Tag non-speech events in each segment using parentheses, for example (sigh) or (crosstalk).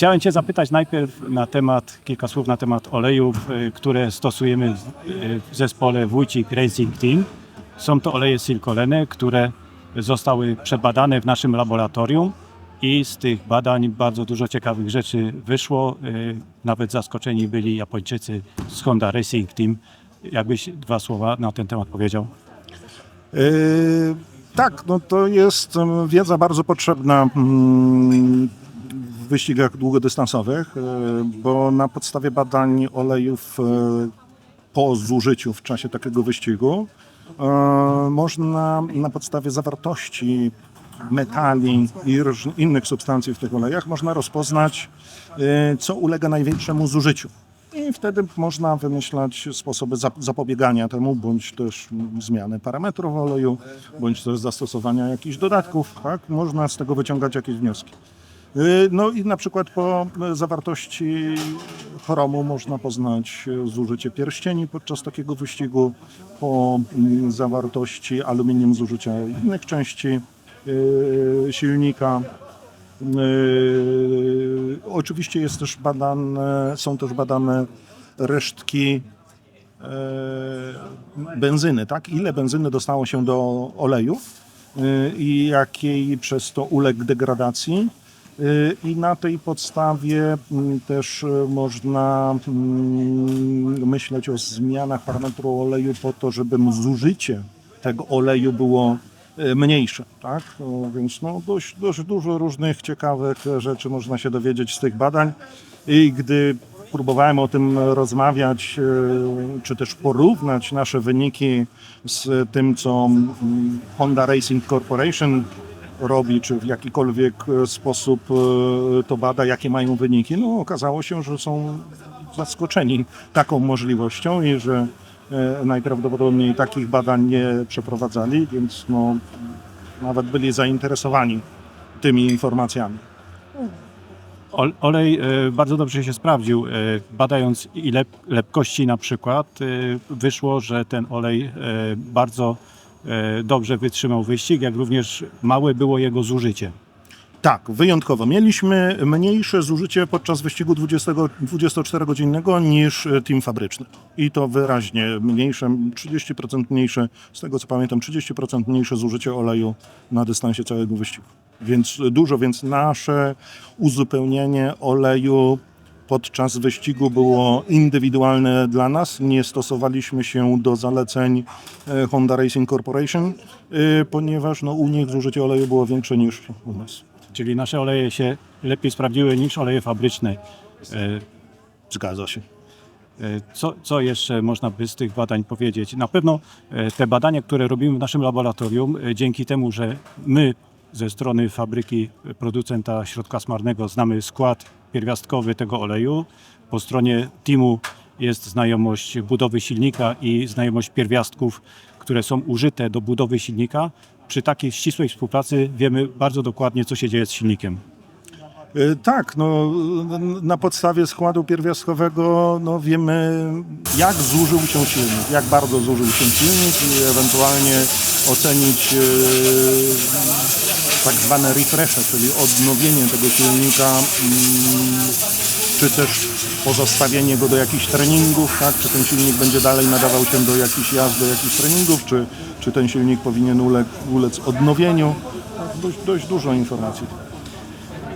Chciałem Cię zapytać najpierw na temat, kilka słów na temat olejów, y, które stosujemy w, y, w zespole Wójcik Racing Team. Są to oleje silkolene, które zostały przebadane w naszym laboratorium i z tych badań bardzo dużo ciekawych rzeczy wyszło. Y, Nawet zaskoczeni byli Japończycy z Honda Racing Team. Jakbyś dwa słowa na ten temat powiedział? Yy, tak, no to jest em, wiedza bardzo potrzebna mm, wyścigach długodystansowych, yy, bo na podstawie badań olejów yy, po zużyciu w czasie takiego wyścigu yy, można na podstawie zawartości metali i innych substancji w tych olejach można rozpoznać, co ulega największemu zużyciu. I wtedy można wymyślać sposoby zap- zapobiegania temu, bądź też zmiany parametrów oleju, bądź też zastosowania jakichś dodatków. Tak? Można z tego wyciągać jakieś wnioski. Y, No i na przykład po y, zawartości chromu można poznać y, zużycie pierścieni podczas takiego wyścigu, po zawartości aluminium zużycia innych części silnika. Oczywiście jest też badane, są też badane resztki yy, benzyny, tak? Ile benzyny dostało się do oleju yy, i jakiej przez to uległ degradacji. Yy, I na tej podstawie mm, też yy, można mm, myśleć o zmianach parametru oleju po to, żeby zużycie tego oleju było e, mniejsze, tak? No, więc no, dość, dość dużo różnych ciekawych rzeczy można się dowiedzieć z tych badań i gdy próbowałem o tym rozmawiać, czy też porównać nasze wyniki z tym, co mm, Honda Racing Corporation robi, czy w jakikolwiek e, sposób e, to bada, jakie mają wyniki, no okazało się, że są zaskoczeni taką możliwością i że e, najprawdopodobniej takich badań nie przeprowadzali, więc no, nawet byli zainteresowani tymi informacjami. Ol- Olej bardzo dobrze się sprawdził. Badając ile lepkości na przykład, wyszło, że ten olej bardzo dobrze wytrzymał wyścig, jak również małe było jego zużycie. Tak, wyjątkowo. Mieliśmy mniejsze zużycie podczas wyścigu 20, 24-godzinnego niż e, team fabryczny. I to wyraźnie mniejsze, 30% mniejsze, z tego co pamiętam, 30% mniejsze zużycie oleju na dystansie całego wyścigu. Więc dużo, więc nasze uzupełnienie oleju podczas wyścigu było indywidualne dla nas. Nie stosowaliśmy się do zaleceń e, Honda Racing Corporation, e, ponieważ no, u nich zużycie oleju było większe niż u nas. Czyli nasze oleje się lepiej sprawdziły niż oleje fabryczne. E, Zgadza się. Co, co jeszcze można by z tych badań powiedzieć? Na pewno te badania, które robimy w naszym laboratorium, dzięki temu, że my ze strony fabryki producenta środka smarnego znamy skład pierwiastkowy tego oleju, po stronie teamu jest znajomość budowy silnika i znajomość pierwiastków, które są użyte do budowy silnika. Przy takiej ścisłej współpracy wiemy bardzo dokładnie, co się dzieje z silnikiem. E, Tak, no, na podstawie składu pierwiastkowego no, wiemy, jak zużył się silnik, jak bardzo zużył się silnik i ewentualnie ocenić e, tak zwane refreshe, czyli odnowienie tego silnika, mm, czy też pozostawienie go do jakichś treningów, tak? czy ten silnik będzie dalej nadawał się do jakichś jazd, do jakichś treningów, czy, czy ten silnik powinien ulec, ulec odnowieniu. Dość, dość dużo informacji.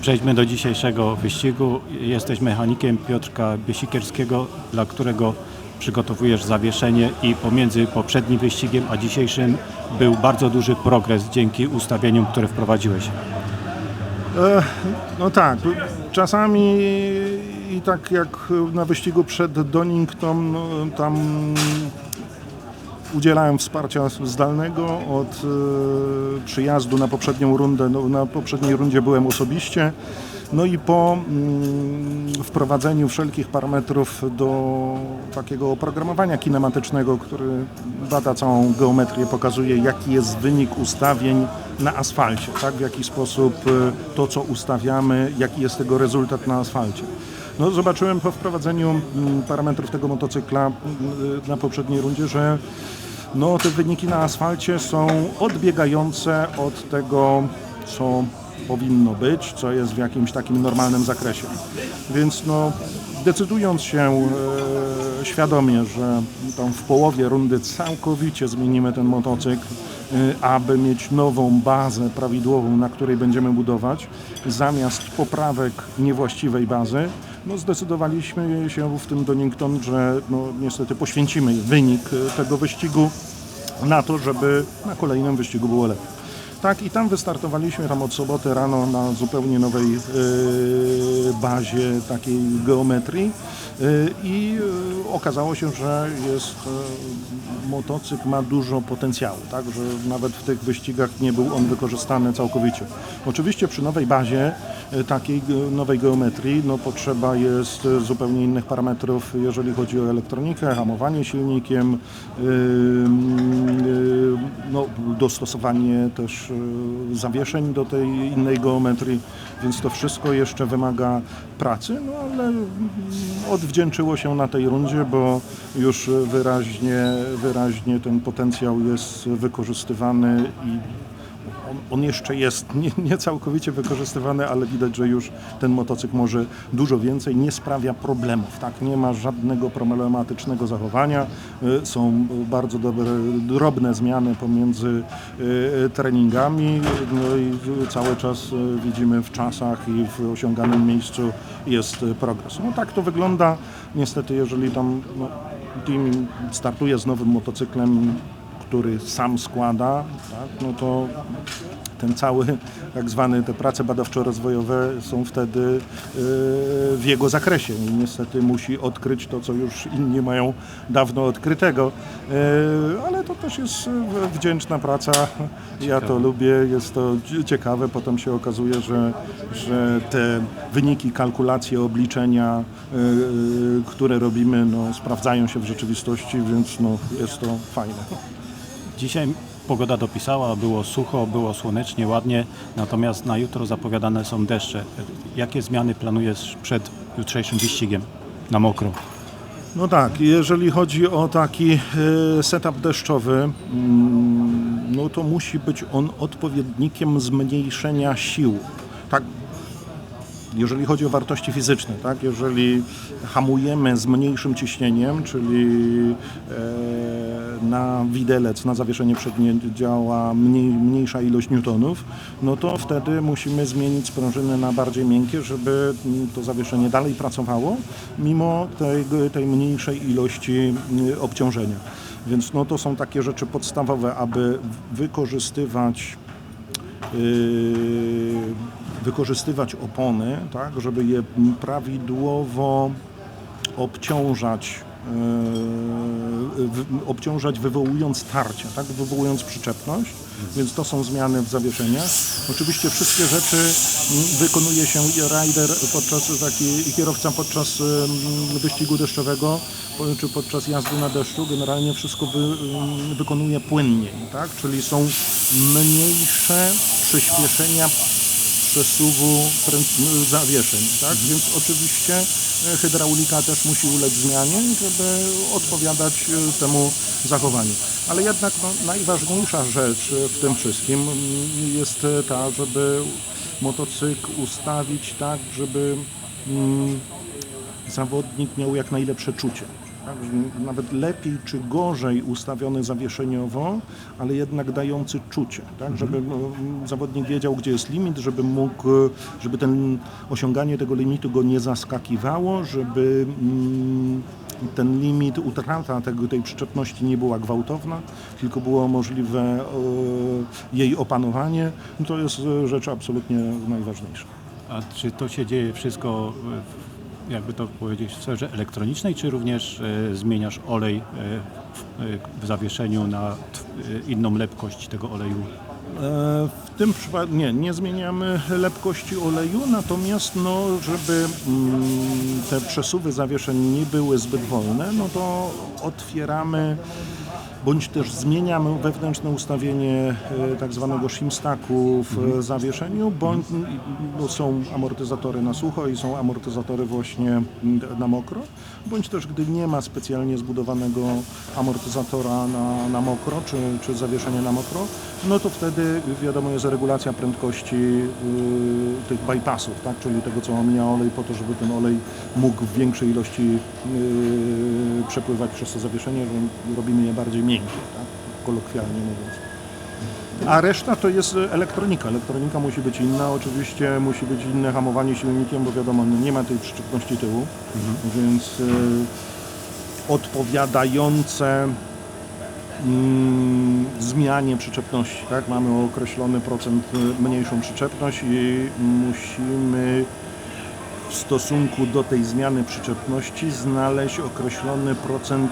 Przejdźmy do dzisiejszego wyścigu. Jesteś mechanikiem Piotrka Biesikierskiego, dla którego przygotowujesz zawieszenie i pomiędzy poprzednim wyścigiem a dzisiejszym był bardzo duży progres dzięki ustawieniom, które wprowadziłeś. No tak, czasami i tak jak na wyścigu przed Donington, no, tam udzielałem wsparcia zdalnego od e, przyjazdu na poprzednią rundę. No, na poprzedniej rundzie byłem osobiście. No i po mm, wprowadzeniu wszelkich parametrów do takiego oprogramowania kinematycznego, który bada całą geometrię, pokazuje jaki jest wynik ustawień na asfalcie, tak? w jaki sposób e, to, co ustawiamy, jaki jest tego rezultat na asfalcie. No, zobaczyłem po wprowadzeniu mm, parametrów tego motocykla mm, na poprzedniej rundzie, że no, te wyniki na asfalcie są odbiegające od tego, co powinno być, co jest w jakimś takim normalnym zakresie. Więc no, decydując się e, świadomie, że tam w połowie rundy całkowicie zmienimy ten motocykl, e, aby mieć nową bazę prawidłową, na której będziemy budować, zamiast poprawek niewłaściwej bazy, no zdecydowaliśmy się w tym Donington, że no, niestety poświęcimy wynik e, tego wyścigu na to, żeby na kolejnym wyścigu było lepiej. Tak, i tam wystartowaliśmy tam od soboty rano na zupełnie nowej e, bazie takiej geometrii e, i okazało się, że jest e, motocykl ma dużo potencjału, tak, że nawet w tych wyścigach nie był on wykorzystany całkowicie. Oczywiście przy nowej bazie takiej ge- nowej geometrii no, potrzeba jest e, zupełnie innych parametrów, jeżeli chodzi o elektronikę, hamowanie silnikiem, y, y, no, dostosowanie też zawieszeń do tej innej geometrii, więc to wszystko jeszcze wymaga pracy, no ale mm, odwdzięczyło się na tej rundzie, bo już wyraźnie, wyraźnie ten potencjał jest wykorzystywany i on, on jeszcze jest (laughs) nie, nie całkowicie wykorzystywany, ale widać, że już ten motocykl może dużo więcej, nie sprawia problemów, tak? Nie ma żadnego problematycznego zachowania. Y, Są bardzo dobre, drobne zmiany pomiędzy y, treningami, no i cały czas y, widzimy w czasach i w osiąganym miejscu jest progres. No tak to wygląda. Niestety, jeżeli tam no, team startuje z nowym motocyklem, który sam składa, tak, no to ten cały tak zwany te prace badawczo-rozwojowe są wtedy yy, w jego zakresie i niestety musi odkryć to, co już inni mają dawno odkrytego, Yy, ale to też jest wdzięczna praca, ja to lubię, jest to cie- ciekawe, potem się okazuje, że, że te wyniki, kalkulacje, obliczenia, yy, które robimy, no, sprawdzają się w rzeczywistości, więc no, jest to fajne. Dzisiaj pogoda dopisała, było sucho, było słonecznie, ładnie, natomiast na jutro zapowiadane są deszcze. Jakie zmiany planujesz przed jutrzejszym wyścigiem na mokro? No tak, jeżeli chodzi o taki e, setup deszczowy, mm, no to musi być on odpowiednikiem zmniejszenia sił. Tak, jeżeli chodzi o wartości fizyczne, tak, jeżeli hamujemy z mniejszym ciśnieniem, czyli e, na widelec, na zawieszenie przednie działa mniej, mniejsza ilość newtonów, no to wtedy musimy zmienić sprężyny na bardziej miękkie, żeby to zawieszenie dalej pracowało, mimo tej, tej mniejszej ilości y, obciążenia. Więc no to są takie rzeczy podstawowe, aby wykorzystywać yy, wykorzystywać opony, tak, żeby je prawidłowo obciążać, yy, obciążać wywołując tarcia, tak, wywołując przyczepność, więc to są zmiany w zawieszeniach. Oczywiście wszystkie rzeczy wykonuje się rider podczas, taki kierowca podczas wyścigu deszczowego czy podczas jazdy na deszczu, generalnie wszystko wy, wykonuje płynniej, tak, czyli są mniejsze przyspieszenia przesuwu zawieszeń, tak? Więc oczywiście e, hydraulika też musi ulec zmianie, żeby odpowiadać e, temu zachowaniu. Ale jednak no, najważniejsza rzecz w tym wszystkim mm, jest e, ta, żeby motocykl ustawić tak, żeby mm, zawodnik miał jak najlepsze czucie. Tak, nawet lepiej czy gorzej ustawiony zawieszeniowo, ale jednak dający czucie, tak, żeby no, zawodnik wiedział, gdzie jest limit, żeby mógł, żeby ten osiąganie tego limitu go nie zaskakiwało, żeby mm, ten limit, utrata tego, tej przyczepności nie była gwałtowna, tylko było możliwe e, jej opanowanie. No to jest rzecz absolutnie najważniejsza. A czy to się dzieje wszystko, w- jakby to powiedzieć, w sferze elektronicznej, czy również e, zmieniasz olej e, w, e, w zawieszeniu na inną lepkość tego oleju? W tym przypadku nie, nie zmieniamy lepkości oleju, natomiast no, żeby mm, te przesuwy zawieszeń nie były zbyt wolne, no to otwieramy bądź też zmieniamy wewnętrzne ustawienie e, tak zwanego shimstacku w e, zawieszeniu, bądź bo są amortyzatory na sucho i są amortyzatory właśnie na mokro, bądź też gdy nie ma specjalnie zbudowanego amortyzatora na, na mokro, czy, czy zawieszenie na mokro, no to wtedy wiadomo jest regulacja prędkości y, tych bypassów, tak? czyli tego co omija olej po to, żeby ten olej mógł w większej ilości y, przepływać przez to zawieszenie, że robimy je bardziej miękkie, tak? kolokwialnie mówiąc. A reszta to jest elektronika. Elektronika musi być inna, oczywiście musi być inne hamowanie silnikiem, bo wiadomo, no nie ma tej przyczepności tyłu, więc y, odpowiadające mm, zmianie przyczepności. Tak? Mamy określony procent y, mniejszą przyczepność i musimy w stosunku do tej zmiany przyczepności znaleźć określony procent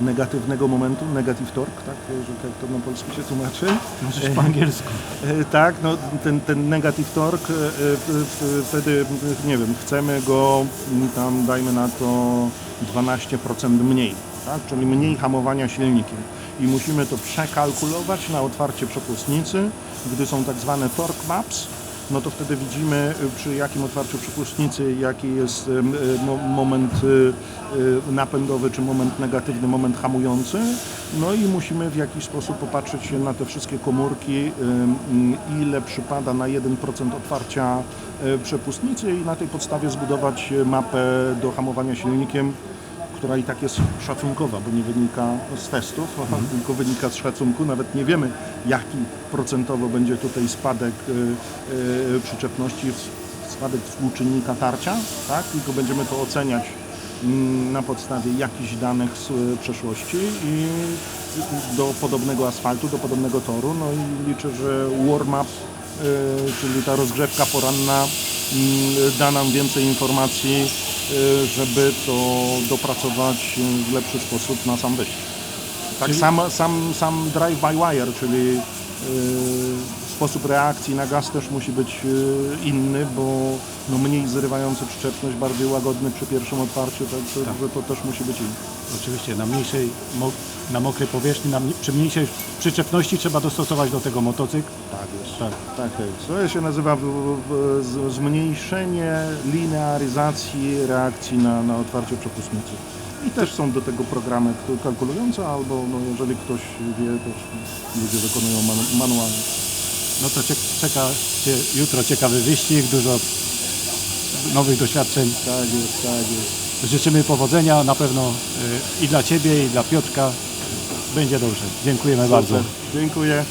negatywnego momentu, negative torque, tak, że jak to na polsku się tłumaczy. Możesz po angielsku. E, Tak, no ten, ten negative torque, e, wtedy, e, nie wiem, chcemy go m, tam, dajmy na to 12% mniej, tak, czyli mniej hamowania silnikiem. I musimy to przekalkulować na otwarcie przepustnicy, gdy są tak zwane torque maps, no to wtedy widzimy y, przy jakim otwarciu przepustnicy, jaki jest y, moment y, y, napędowy, czy moment negatywny, moment hamujący. No i musimy w jakiś sposób popatrzeć się na te wszystkie komórki, ile przypada na 1% otwarcia przepustnicy i na tej podstawie zbudować mapę do hamowania silnikiem która i tak jest szacunkowa, bo nie wynika z testów, tylko wynika z szacunku. Nawet nie wiemy, jaki procentowo będzie tutaj spadek y, y, przyczepności, spadek współczynnika tarcia, tak? tylko będziemy to oceniać mm, na podstawie jakichś danych z y, przeszłości i do podobnego asfaltu, do podobnego toru. No i liczę, że warm-up, czyli ta rozgrzewka poranna mm, da nam więcej informacji, żeby to dopracować y, w lepszy sposób na sam wyścig. Tak sam, sam, sam drive by wire, czyli y, sposób reakcji na gaz też musi być y, inny, bo no, mniej zrywający przyczepność, bardziej łagodny przy pierwszym otwarciu, także że to też musi być inny. Oczywiście na mniejszej, na mokrej powierzchni, na, przy mniejszej przyczepności trzeba dostosować do tego motocykl. Tak jest. Tak. Tak jest. To się nazywa w, w, zmniejszenie linearyzacji reakcji na, na otwarcie przepustnicy. I też są do tego programy kalkulujące, albo no, jeżeli ktoś wie, to ludzie wykonują manu, manualnie. No to czek- czeka Cię jutro ciekawy wyścig, dużo nowych doświadczeń. Tak jest, tak jest. Życzymy powodzenia na pewno y, i dla Ciebie, i dla Piotrka. Będzie dobrze. Dziękujemy bardzo. Dziękuję.